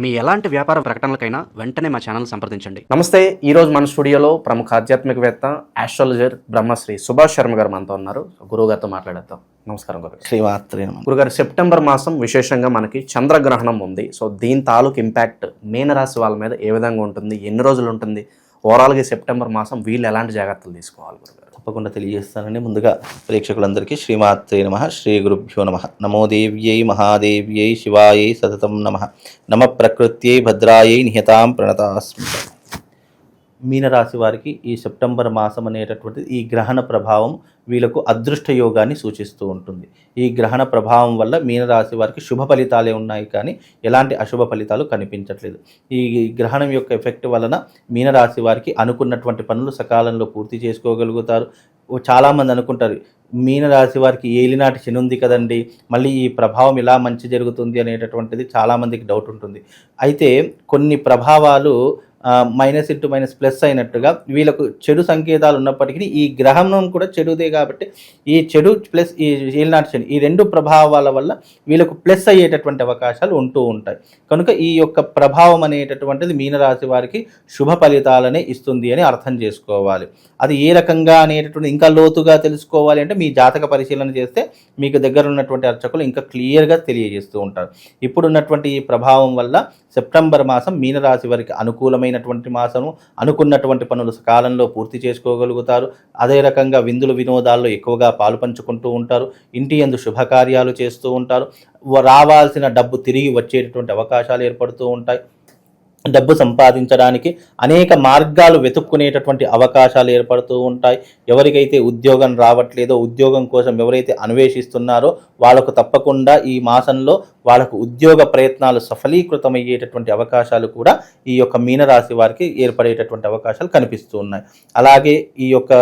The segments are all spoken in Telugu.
మీ ఎలాంటి వ్యాపార ప్రకటనలకైనా వెంటనే మా ఛానల్ సంప్రదించండి. నమస్తే ఈ రోజు మన స్టూడియోలో ప్రముఖ ఆధ్యాత్మికవేత్త ఆస్ట్రాలజర్ బ్రహ్మశ్రీ సుభాష్ శర్మ గారు మనతో ఉన్నారు. గురువు గారితో మాట్లాడేద్దాం. నమస్కారం గురుగారు శ్రీమాత్రే నమ. గురుగారు సెప్టెంబర్ మాసం విశేషంగా మనకి చంద్రగ్రహణం ఉంది. సో దీని తాలూకు ఇంపాక్ట్ మీనరాశి వాళ్ళ మీద ఏ విధంగా ఉంటుంది? ఎన్ని రోజులు ఉంటుంది? ఓవరాల్గా సెప్టెంబర్ మాసం వీళ్ళు ఎలాంటి జాగ్రత్తలు తీసుకోవాలి గురుగారు తప్పకుండా తెలియజేస్తానని ముందుగా ప్రేక్షకులందరికీ శ్రీమాత్రే నమ శ్రీ గురుభ్యో నమ. నమోదేవ్యై మహాదేవ్యై శివాయై సతతం నమ. నమ ప్రకృత్యై భద్రాయై నిహతాం ప్రణతాస్మి. మీనరాశి వారికి ఈ సెప్టెంబర్ మాసం అనేటటువంటిది ఈ గ్రహణ ప్రభావం వీళ్ళకు అదృష్ట యోగాన్ని సూచిస్తూ ఉంటుంది. ఈ గ్రహణ ప్రభావం వల్ల మీనరాశి వారికి శుభ ఫలితాలే ఉన్నాయి కానీ ఎలాంటి అశుభ ఫలితాలు కనిపించట్లేదు. ఈ గ్రహణం యొక్క ఎఫెక్ట్ వలన మీనరాశి వారికి అనుకున్నటువంటి పనులు సకాలంలో పూర్తి చేసుకోగలుగుతారు. చాలామంది అనుకుంటారు మీనరాశి వారికి ఏలినాటి శని ఉంది కదండి మళ్ళీ ఈ ప్రభావం ఇలా మంచి జరుగుతుంది అనేటటువంటిది చాలామందికి డౌట్ ఉంటుంది. అయితే కొన్ని ప్రభావాలు మైనస్ ఇంటూ మైనస్ ప్లస్ అయినట్టుగా వీళ్ళకు చెడు సంకేతాలు ఉన్నప్పటికీ ఈ గ్రహణం కూడా చెడుదే కాబట్టి ఈ చెడు ప్లస్ ఈ ఏలినాటి శని ఈ రెండు ప్రభావాల వల్ల వీళ్ళకు ప్లస్ అయ్యేటటువంటి అవకాశాలు ఉంటూ ఉంటాయి. కనుక ఈ యొక్క ప్రభావం అనేటటువంటిది మీనరాశి వారికి శుభ ఫలితాలనే ఇస్తుంది అని అర్థం చేసుకోవాలి. అది ఏ రకంగా అనేటటువంటి ఇంకా లోతుగా తెలుసుకోవాలి అంటే మీ జాతక పరిశీలన చేస్తే మీకు దగ్గర ఉన్నటువంటి అర్చకులు ఇంకా క్లియర్గా తెలియజేస్తూ ఉంటారు. ఇప్పుడున్నటువంటి ఈ ప్రభావం వల్ల సెప్టెంబర్ మాసం మీనరాశి వారికి అనుకూలమైనటువంటి మాసము అనుకున్నటువంటి పనులు సకాలంలో పూర్తి చేసుకోగలుగుతారు. అదే రకంగా విందులు వినోదాల్లో ఎక్కువగా పాలు పంచుకుంటూ ఉంటారు. ఇంటి యందు శుభకార్యాలు చేస్తూ ఉంటారు. రావాల్సిన డబ్బు తిరిగి వచ్చేటటువంటి అవకాశాలు ఏర్పడుతూ ఉంటాయి. డబ్బు సంపాదించడానికి అనేక మార్గాలు వెతుక్కునేటటువంటి అవకాశాలు ఏర్పడుతూ ఉంటాయి. ఎవరికైతే ఉద్యోగం రావట్లేదో ఉద్యోగం కోసం ఎవరైతే అన్వేషిస్తున్నారో వాళ్ళకు తప్పకుండా ఈ మాసంలో వాళ్ళకు ఉద్యోగ ప్రయత్నాలు సఫలీకృతమయ్యేటటువంటి అవకాశాలు కూడా ఈ యొక్క మీనరాశి వారికి ఏర్పడేటటువంటి అవకాశాలు కనిపిస్తూ ఉన్నాయి. అలాగే ఈ యొక్క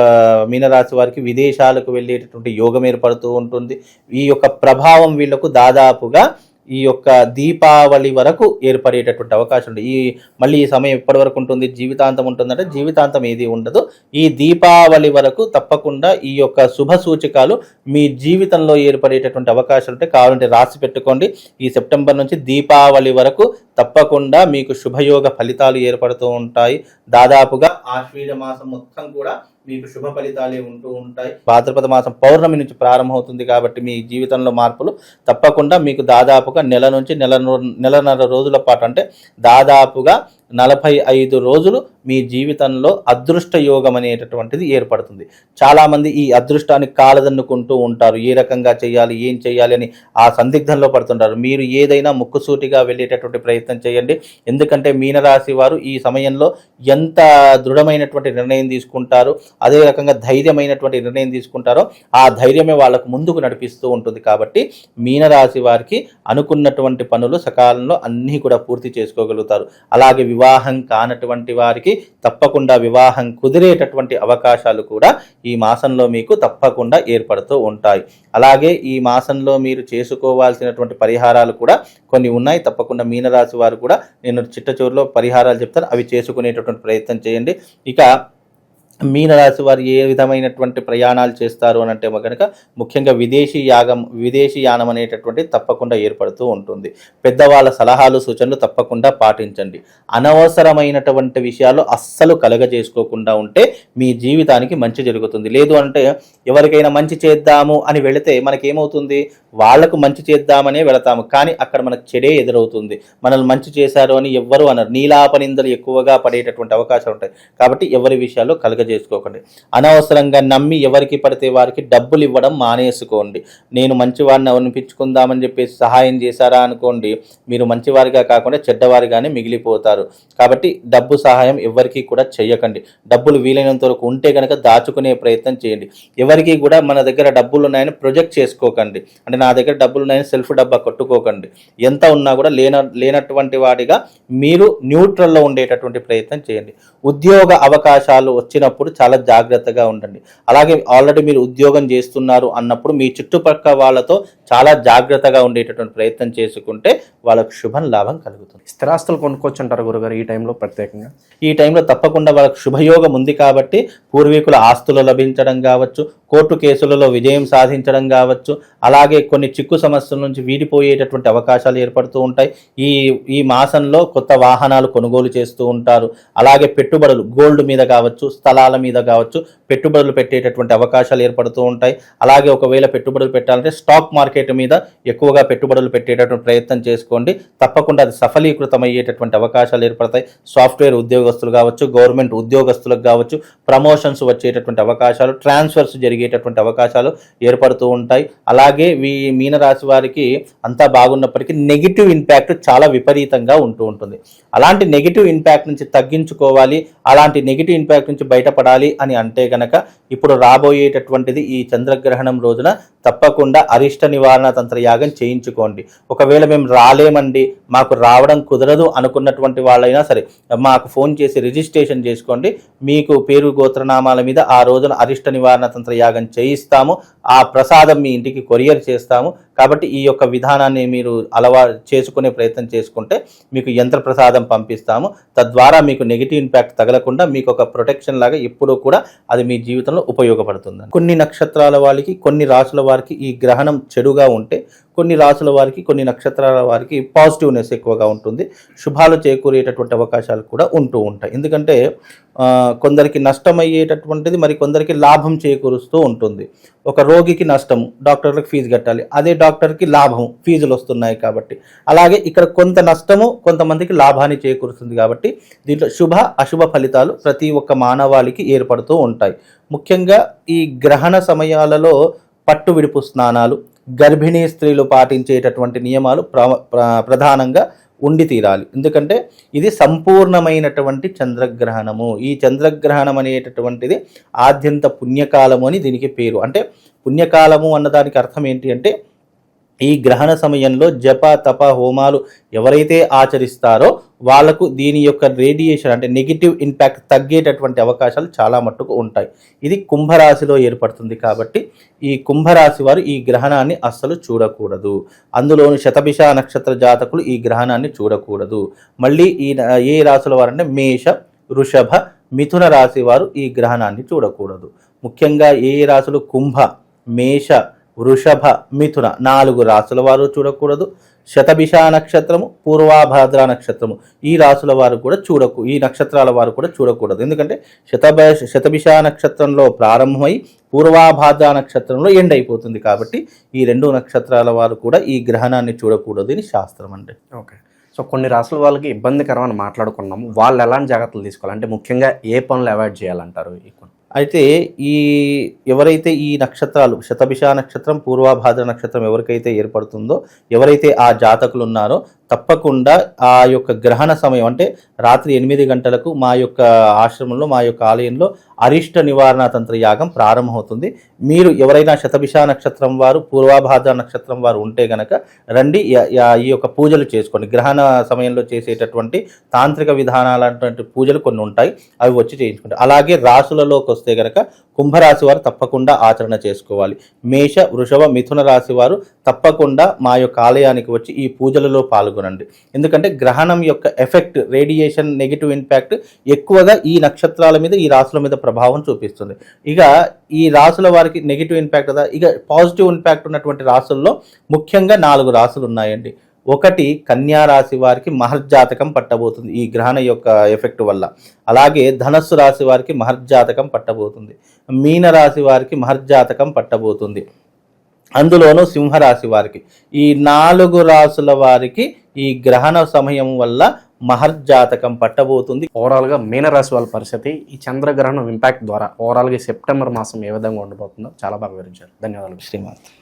మీనరాశి వారికి విదేశాలకు వెళ్ళేటటువంటి యోగం ఏర్పడుతూ ఉంటుంది. ఈ యొక్క ప్రభావం వీళ్ళకు దాదాపుగా ఈ యొక్క దీపావళి వరకు ఏర్పడేటటువంటి అవకాశం ఉంది. ఈ మళ్ళీ ఈ సమయం ఎప్పటి వరకు ఉంటుంది జీవితాంతం ఉంటుందంటే జీవితాంతం ఏది ఉండదు. ఈ దీపావళి వరకు తప్పకుండా ఈ యొక్క శుభ సూచకాలు మీ జీవితంలో ఏర్పడేటటువంటి అవకాశాలు ఉంటే కావాలంటే రాసి పెట్టుకోండి. ఈ సెప్టెంబర్ నుంచి దీపావళి వరకు తప్పకుండా మీకు శుభయోగ ఫలితాలు ఏర్పడుతూ ఉంటాయి. దాదాపుగా ఆశ్వీజ మాసం మొత్తం కూడా మీకు శుభ ఫలితాలే ఉంటూ ఉంటాయి. భాద్రపద మాసం పౌర్ణమి నుంచి ప్రారంభమవుతుంది కాబట్టి మీ జీవితంలో మార్పులు తప్పకుండా మీకు దాదాపుగా నెల నుంచి నెల నెలన్నర రోజుల పాటు అంటే దాదాపుగా నలభై ఐదు రోజులు మీ జీవితంలో అదృష్ట యోగం అనేటటువంటిది ఏర్పడుతుంది. చాలామంది ఈ అదృష్టాన్ని కాలదన్నుకుంటూ ఉంటారు. ఏ రకంగా చేయాలి ఏం చేయాలి అని ఆ సందిగ్ధంలో పడుతుంటారు. మీరు ఏదైనా ముక్కుసూటిగా వెళ్ళేటటువంటి ప్రయత్నం చేయండి. ఎందుకంటే మీనరాశి వారు ఈ సమయంలో ఎంత దృఢమైనటువంటి నిర్ణయం తీసుకుంటారు అదే రకంగా ధైర్యమైనటువంటి నిర్ణయం తీసుకుంటారో ఆ ధైర్యమే వాళ్ళకు ముందుకు నడిపిస్తూ ఉంటుంది. కాబట్టి మీనరాశి వారికి అనుకున్నటువంటి పనులు సకాలంలో అన్నీ కూడా పూర్తి చేసుకోగలుగుతారు. అలాగే వివాహం కానటువంటి వారికి తప్పకుండా వివాహం కుదిరేటటువంటి అవకాశాలు కూడా ఈ మాసంలో మీకు తప్పకుండా ఏర్పడుతూ ఉంటాయి. అలాగే ఈ మాసంలో మీరు చేసుకోవాల్సినటువంటి పరిహారాలు కూడా కొన్ని ఉన్నాయి. తప్పకుండా మీనరాశి వారు కూడా నేను చిట్టచూరులో పరిహారాలు చెప్తాను అవి చేసుకునేటటువంటి ప్రయత్నం చేయండి. ఇక మీనరాశి వారు ఏ విధమైనటువంటి ప్రయాణాలు చేస్తారు అని అంటే కనుక ముఖ్యంగా విదేశీ యాగం విదేశీ యానం అనేటటువంటి తప్పకుండా ఏర్పడుతూ ఉంటుంది. పెద్దవాళ్ళ సలహాలు సూచనలు తప్పకుండా పాటించండి. అనవసరమైనటువంటి విషయాలు అస్సలు కలగజేసుకోకుండా ఉంటే మీ జీవితానికి మంచి జరుగుతుంది. లేదు అంటే ఎవరికైనా మంచి చేద్దాము అని వెళితే మనకేమవుతుంది? వాళ్ళకు మంచి చేద్దామనే వెళతాము. కానీ అక్కడ మనకు చెడే ఎదురవుతుంది. మనల్ని మంచి చేశారు అని ఎవ్వరు అనరు. నీలాపనిందలు ఎక్కువగా పడేటటువంటి అవకాశాలు ఉంటాయి. కాబట్టి ఎవరి విషయాల్లో చేసుకోకండి. అనవసరంగా నమ్మి ఎవరికి పడితే వారికి డబ్బులు ఇవ్వడం మానేసుకోండి. నేను మంచివాడిని అనిపించుకుందామని చెప్పేసి సహాయం చేశారా అనుకోండి మీరు మంచివారిగా కాకుండా చెడ్డవారిగానే మిగిలిపోతారు. కాబట్టి డబ్బు సహాయం ఎవరికి కూడా చేయకండి డబ్బులు వీలైనంత వరకు ఉంటే కనుక దాచుకునే ప్రయత్నం చేయండి. ఎవరికి కూడా మన దగ్గర డబ్బులు ఉన్నాయని ప్రొజెక్ట్ చేసుకోకండి. అంటే నా దగ్గర డబ్బులు ఉన్నాయని సెల్ఫ్ డబ్బా కొట్టుకోకండి. ఎంత ఉన్నా కూడా లేన లేనటువంటి వాడిగా మీరు న్యూట్రల్లో ఉండేటటువంటి ప్రయత్నం చేయండి. ఉద్యోగ అవకాశాలు వచ్చినప్పుడు చాలా జాగ్రత్తగా ఉండండి. అలాగే ఆల్రెడీ మీరు ఉద్యోగం చేస్తున్నారు అన్నప్పుడు మీ చుట్టుపక్కల వాళ్ళతో చాలా జాగ్రత్తగా ఉండేటటువంటి ప్రయత్నం చేసుకుంటే వాళ్ళకు శుభం లాభం కలుగుతుంది. స్థిరాస్తులు కొనుక్కోవచ్చు అంటారు గురుగారు ఈ టైంలో ప్రత్యేకంగా. ఈ టైంలో తప్పకుండా వాళ్ళకు శుభయోగం ఉంది కాబట్టి పూర్వీకుల ఆస్తులు లభించడం కావచ్చు కోర్టు కేసులలో విజయం సాధించడం కావచ్చు అలాగే కొన్ని చిక్కు సమస్యల నుంచి వీడిపోయేటటువంటి అవకాశాలు ఏర్పడుతూ ఉంటాయి. ఈ ఈ మాసంలో కొత్త వాహనాలు కొనుగోలు చేస్తూ ఉంటారు. అలాగే పెట్టుబడులు గోల్డ్ మీద కావచ్చు స్థలాల మీద కావచ్చు పెట్టుబడులు పెట్టేటటువంటి అవకాశాలు ఏర్పడుతూ ఉంటాయి. అలాగే ఒకవేళ పెట్టుబడులు పెట్టాలంటే స్టాక్ మార్కెట్ మీద ఎక్కువగా పెట్టుబడులు పెట్టేటటువంటి ప్రయత్నం చేసుకోండి. తప్పకుండా అది సఫలీకృతం అయ్యేటటువంటి అవకాశాలు ఏర్పడతాయి. సాఫ్ట్వేర్ ఉద్యోగస్తులు కావచ్చు గవర్నమెంట్ ఉద్యోగస్తులకు కావచ్చు ప్రమోషన్స్ వచ్చేటటువంటి అవకాశాలు ట్రాన్స్ఫర్స్ జరిగేటటువంటి అవకాశాలు ఏర్పడుతూ ఉంటాయి. అలాగే ఈ మీనరాశి వారికి అంతా బాగున్నప్పటికీ నెగిటివ్ ఇంపాక్ట్ చాలా విపరీతంగా ఉంటూ ఉంటుంది. అలాంటి నెగిటివ్ ఇంపాక్ట్ నుంచి తగ్గించుకోవాలి అలాంటి నెగిటివ్ ఇంపాక్ట్ నుంచి బయటపడాలి అని అంటే గనక ఇప్పుడు రాబోయేటటువంటిది ఈ చంద్రగ్రహణం రోజున తప్పకుండా అరిష్ట నివారణ తంత్ర యాగం చేయించుకోండి. ఒకవేళ మేము రాలేమండి మాకు రావడం కుదరదు అనుకున్నటువంటి వాళ్ళైనా సరే మాకు ఫోన్ చేసి రిజిస్ట్రేషన్ చేసుకోండి. మీకు పేరు గోత్రనామాల మీద ఆ రోజున అరిష్ట నివారణ తంత్ర యాగం చేయిస్తాము. ఆ ప్రసాదం మీ ఇంటికి కొరియర్ చేస్తాము. కాబట్టి ఈ యొక్క విధానాన్ని మీరు అలవా చేసుకునే ప్రయత్నం చేసుకుంటే మీకు యంత్ర ప్రసాదం పంపిస్తాము. తద్వారా మీకు నెగిటివ్ ఇంపాక్ట్ తగలకుండా మీకు ఒక ప్రొటెక్షన్ లాగా ఎప్పుడూ కూడా అది మీ జీవితంలో ఉపయోగపడుతుంది. కొన్ని నక్షత్రాల వారికి కొన్ని రాసుల వారికి ఈ గ్రహణం చెడుగా ఉంటే కొన్ని రాసుల వారికి కొన్ని నక్షత్రాల వారికి పాజిటివ్నెస్ ఎక్కువగా ఉంటుంది. శుభాలు చేకూరేటటువంటి అవకాశాలు కూడా ఉంటూ ఉంటాయి. ఎందుకంటే కొందరికి నష్టం అయ్యేటటువంటిది మరి కొందరికి లాభం చేకూరుస్తూ ఉంటుంది. ఒక రోగికి నష్టము డాక్టర్లకు ఫీజు కట్టాలి. అదే డాక్టర్కి లాభం ఫీజులు వస్తున్నాయి కాబట్టి. అలాగే ఇక్కడ కొంత నష్టము కొంతమందికి లాభాన్ని చేకూరుస్తుంది కాబట్టి దీంట్లో శుభ అశుభ ఫలితాలు ప్రతి ఒక్క మానవాళికి ఏర్పడుతూ ఉంటాయి. ముఖ్యంగా ఈ గ్రహణ సమయాలలో పట్టు విడుపు స్నానాలు గర్భిణీ స్త్రీలు పాటించేటటువంటి నియమాలు ప్ర ప్రధానంగా ఉండి తీరాలి. ఎందుకంటే ఇది సంపూర్ణమైనటువంటి చంద్రగ్రహణము. ఈ చంద్రగ్రహణం అనేటటువంటిది ఆద్యంత పుణ్యకాలము అని దీనికి పేరు. అంటే పుణ్యకాలము అన్నదానికి అర్థం ఏంటి అంటే ఈ గ్రహణ సమయంలో జప తప హోమాలు ఎవరైతే ఆచరిస్తారో వాళ్ళకు దీని యొక్క రేడియేషన్ అంటే నెగిటివ్ ఇంపాక్ట్ తగ్గేటటువంటి అవకాశాలు చాలా మట్టుకు ఉంటాయి. ఇది కుంభరాశిలో ఏర్పడుతుంది కాబట్టి ఈ కుంభరాశి వారు ఈ గ్రహణాన్ని అస్సలు చూడకూడదు. అందులోని శతభిష నక్షత్ర జాతకులు ఈ గ్రహణాన్ని చూడకూడదు. మళ్ళీ ఈ ఏ రాశుల వారంటే మేష వృషభ మిథున రాశి వారు ఈ గ్రహణాన్ని చూడకూడదు. ముఖ్యంగా ఏ రాశులు కుంభ మేష వృషభ మిథున నాలుగు రాసుల వారు చూడకూడదు. శతభిష నక్షత్రము పూర్వాభాద్ర నక్షత్రము. ఈ రాసుల వారు కూడా చూడకు ఈ నక్షత్రాల వారు కూడా చూడకూడదు. ఎందుకంటే శతభ శతభిష నక్షత్రంలో ప్రారంభమై పూర్వాభాద్ర నక్షత్రంలో ఎండ్ అయిపోతుంది కాబట్టి ఈ రెండు నక్షత్రాల వారు కూడా ఈ గ్రహణాన్ని చూడకూడదు అని శాస్త్రం అండి. ఓకే. సో కొన్ని రాసుల వాళ్ళకి ఇబ్బందికరమని మాట్లాడుకున్నాము. వాళ్ళు ఎలాంటి జాగ్రత్తలు తీసుకోవాలి? అంటే ముఖ్యంగా ఏ పనులు అవాయిడ్ చేయాలంటారు? ఈ కొన్ని అయితే ఈ ఎవరైతే ఈ నక్షత్రాలు శతభిష నక్షత్రం పూర్వాభాద్ర నక్షత్రం ఎవరికైతే ఏర్పడుతుందో ఎవరైతే ఆ జాతకులు ఉన్నారో తప్పకుండా ఆ యొక్క గ్రహణ సమయం అంటే రాత్రి ఎనిమిది గంటలకు మా యొక్క ఆశ్రమంలో మా యొక్క ఆలయంలో అరిష్ట నివారణ తంత్ర యాగం ప్రారంభమవుతుంది. మీరు ఎవరైనా శతభిష నక్షత్రం వారు పూర్వాభాద్ర నక్షత్రం వారు ఉంటే గనక రండి ఈ యొక్క పూజలు చేసుకోండి. గ్రహణ సమయంలో చేసేటటువంటి తాంత్రిక విధానాలటువంటి పూజలు కొన్ని ఉంటాయి అవి వచ్చి చేయించుకుంటారు అలాగే రాసులలోకి వస్తే గనక కుంభరాశి వారు తప్పకుండా ఆచరణ చేసుకోవాలి. మేష వృషభ మిథున రాశి వారు తప్పకుండా మా యొక్క ఆలయానికి వచ్చి ఈ పూజలలో పాల్గొనండి ఎందుకంటే గ్రహణం యొక్క ఎఫెక్ట్ రేడియేషన్ నెగిటివ్ ఇంపాక్ట్ ఎక్కువగా ఈ నక్షత్రాల మీద ఈ రాసుల మీద ప్రభావం చూపిస్తుంది. ఇక ఈ రాసుల వారికి నెగిటివ్ ఇంపాక్ట్ కదా ఇక పాజిటివ్ ఇంపాక్ట్ ఉన్నటువంటి రాసుల్లో ముఖ్యంగా నాలుగు రాసులు ఉన్నాయండి. ఒకటి కన్యా రాశి వారికి మహర్జాతకం పట్టబోతుంది ఈ గ్రహణ యొక్క ఎఫెక్ట్ వల్ల. అలాగే ధనస్సు రాశి వారికి మహర్జాతకం పట్టబోతుంది. మీన రాశి వారికి మహర్జాతకం పట్టబోతుంది. అందులోనూ సింహరాశి వారికి. ఈ నాలుగు రాసుల వారికి ఈ గ్రహణ సమయం వల్ల మహర్జాతకం పట్టబోతుంది. ఓవరాల్గా మీనరాశి వాళ్ళ పరిస్థితి ఈ చంద్రగ్రహణం ఇంపాక్ట్ ద్వారా ఓవరాల్గా సెప్టెంబర్ మాసం ఏ విధంగా ఉండబోతుందో చాలా బాగా వివరించారు. ధన్యవాదాలు. శ్రీమాన్